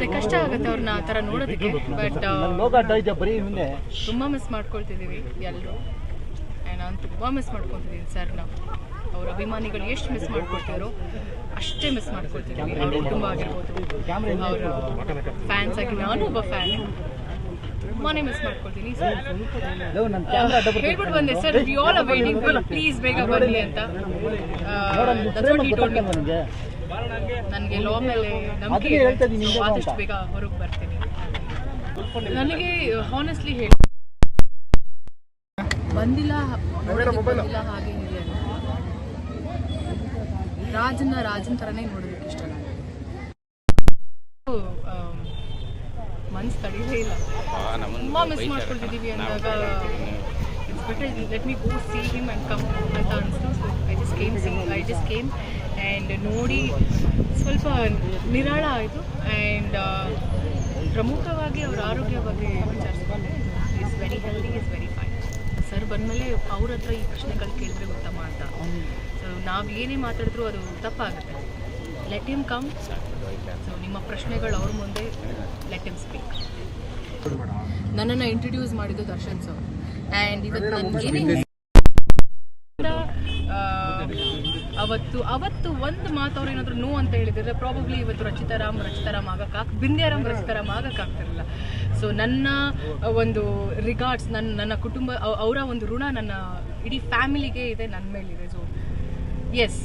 ಅದೇ ಕಷ್ಟ ಆಗುತ್ತೆ ಅವ್ರನ್ನ ಆ ಥರ ನೋಡೋದಕ್ಕೆ. ಬಟ್ ಬರೀ ಮುಂದೆ ತುಂಬ ಮಿಸ್ ಮಾಡ್ಕೊಳ್ತಿದ್ದೀವಿ ಎಲ್ಲರೂ ನಾನು ತುಂಬ ಮಿಸ್ ಮಾಡ್ಕೊಳ್ತಿದ್ದೀನಿ ಸರ್ ನಾವು ಅವ್ರ ಅಭಿಮಾನಿಗಳು ಎಷ್ಟು ಮಿಸ್ ಮಾಡ್ಕೊಳ್ತಿದ್ರು ಅಷ್ಟೇ ಮಿಸ್ ಮಾಡ್ಕೊಳ್ತಿದ್ದೀವಿ. ಅವ್ರ ಕುಟುಂಬ ಆಗಿರ್ಬೋದು. ಅವರ ಫ್ಯಾನ್ಸ್ ಆಗಿ ನಾನು ಒಬ್ಬ ಫ್ಯಾನ್ ತುಂಬಾನೇ ಮಿಸ್ ಮಾಡ್ಕೊಳ್ತೀನಿ. ಹೇಳ್ಬಿಟ್ಟು ಬಂದೆ sir you all are waiting please ಬೇಗ ಬನ್ನಿ ಅಂತ. ನನಗೆ ನನಗೆ ಲಾ ಮೇಲೆ ನಂಬಿಕೆ ಆದಷ್ಟು ಬೇಗ ಹೊರಗೆ ಬರ್ತೀನಿ. ನನಗೆ ಹಾನೆಸ್ಟ್ಲಿ ಹೇಳಿ ಬಂದಿಲ್ಲ ಬಂದಿಲ್ಲ ಹಾಗೆ ಹೀಗೆ ರಾಜನ ರಾಜನ್ನ ರಾಜನ್ ಥರನೇ ನೋಡೋದಕ್ಕೆ ಇಷ್ಟ ನನಗೆ ಮನ್ಸು ತಡೀಲೇ ಇಲ್ಲ. ತುಂಬಾ ಮಿಸ್ ಮಾಡ್ಕೊಳ್ತಿದ್ದೀವಿ ಅಂದಾಗ it's better let me go see him and come ಅಂತ ಅನಿಸ್ತು I just came sing I just came and ನೋಡಿ ಸ್ವಲ್ಪ ನಿರಾಳ ಆಯಿತು. ಆ್ಯಂಡ್ ಪ್ರಮುಖವಾಗಿ ಅವರ ಆರೋಗ್ಯ ಬಗ್ಗೆ ವಿಚಾರಿಸ್ಕೊಂಡೆ is very healthy is very fine sir ಬಂದಮೇಲೆ ಅವ್ರ ಹತ್ರ ಈ ಪ್ರಶ್ನೆಗಳು ಕೇಳಿದ್ರೆ ಉತ್ತಮ ಅಂತ. ಸೊ ನಾವು ಏನೇ ಮಾತಾಡಿದ್ರು ಅದು ತಪ್ಪಾಗುತ್ತೆ. ಲೆಟ್ ಹಿಮ್ ಕಮ್ ಸೊ ನಿಮ್ಮ ಪ್ರಶ್ನೆಗಳು ಅವ್ರ ಮುಂದೆ ಲೆಟ್ ಹಿಮ್ ಸ್ಪೀಕ್ ನನ್ನನ್ನು ಇಂಟ್ರೊಡ್ಯೂಸ್ ಮಾಡಿದ್ದು ದರ್ಶನ್ ಸರ್ ಆ್ಯಂಡ್ ಇವತ್ತು ನಾನು ಏನೇ ಅವತ್ತು ಅವತ್ತು ಒಂದು ಮಾತು ಅವ್ರು ಏನಾದ್ರು ನೋ ಅಂತ ಹೇಳಿದ್ರೆ ಪ್ರಾಬಬ್ಲಿ ಇವತ್ತು ರಚಿತಾರಾಮ್ ರಚಿತಾರಾಮ್ ಆಗಕ್ಕಾಗ್ ಬಿಂದ್ಯಾರಾಮ್ ರಚಿತಾರಾಮ್ ಆಗಕ್ಕಾಗ್ತಿರಲಿಲ್ಲ ಸೊ ನನ್ನ ಒಂದು ರಿಗಾರ್ಡ್ಸ್ ನನ್ನ ನನ್ನ ಕುಟುಂಬ ಅವರ ಒಂದು ಋಣ ನನ್ನ ಇಡೀ ಫ್ಯಾಮಿಲಿಗೆ ಇದೆ ನನ್ನ ಮೇಲಿದೆ. ಸೊ ಎಸ್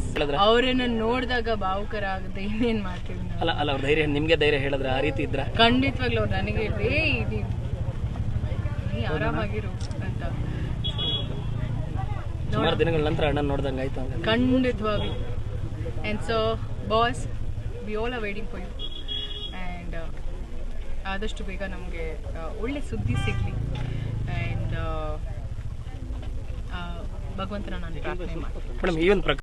ಅವರನ್ನ ನೋಡಿದಾಗ ಭಾವುಕರ ಆಗದೆ ಇನ್ನೇನ್ ಮಾಡ್ತೀವಿ ಅಲ್ಲ ಅಲ್ಲ ಅವ್ರ ಧೈರ್ಯ ನಿಮ್ಗೆ ಧೈರ್ಯ ಹೇಳಿದ್ರೆ ಆ ರೀತಿ ಇದ್ರ? ಖಂಡಿತವಾಗ್ಲೂ ಅವ್ರು ನನಗೆ ಹೇಳಿದ್ರು, ಏ ಇದು ಆರಾಮಾಗಿರು ಅಂತ. ಸುಮಾರು ದಿನಗಳ ನಂತರ ಅಣ್ಣನ ನೋಡ್ದಂಗೆ ಆಯ್ತು ಅಂತ and and so boss we all are waiting for you and ಆದಷ್ಟು ಬೇಗ ನಮಗೆ ಒಳ್ಳೆ ಸುದ್ದಿ ಸಿಗಲಿ. ಆ್ಯಂಡ್ ಭಗವಂತನ ನಾನು ಪ್ರಾರ್ಥನೆ ಮಾಡ್ತೀನಿ. ಮೇಡಮ್ ಈ ಒಂದು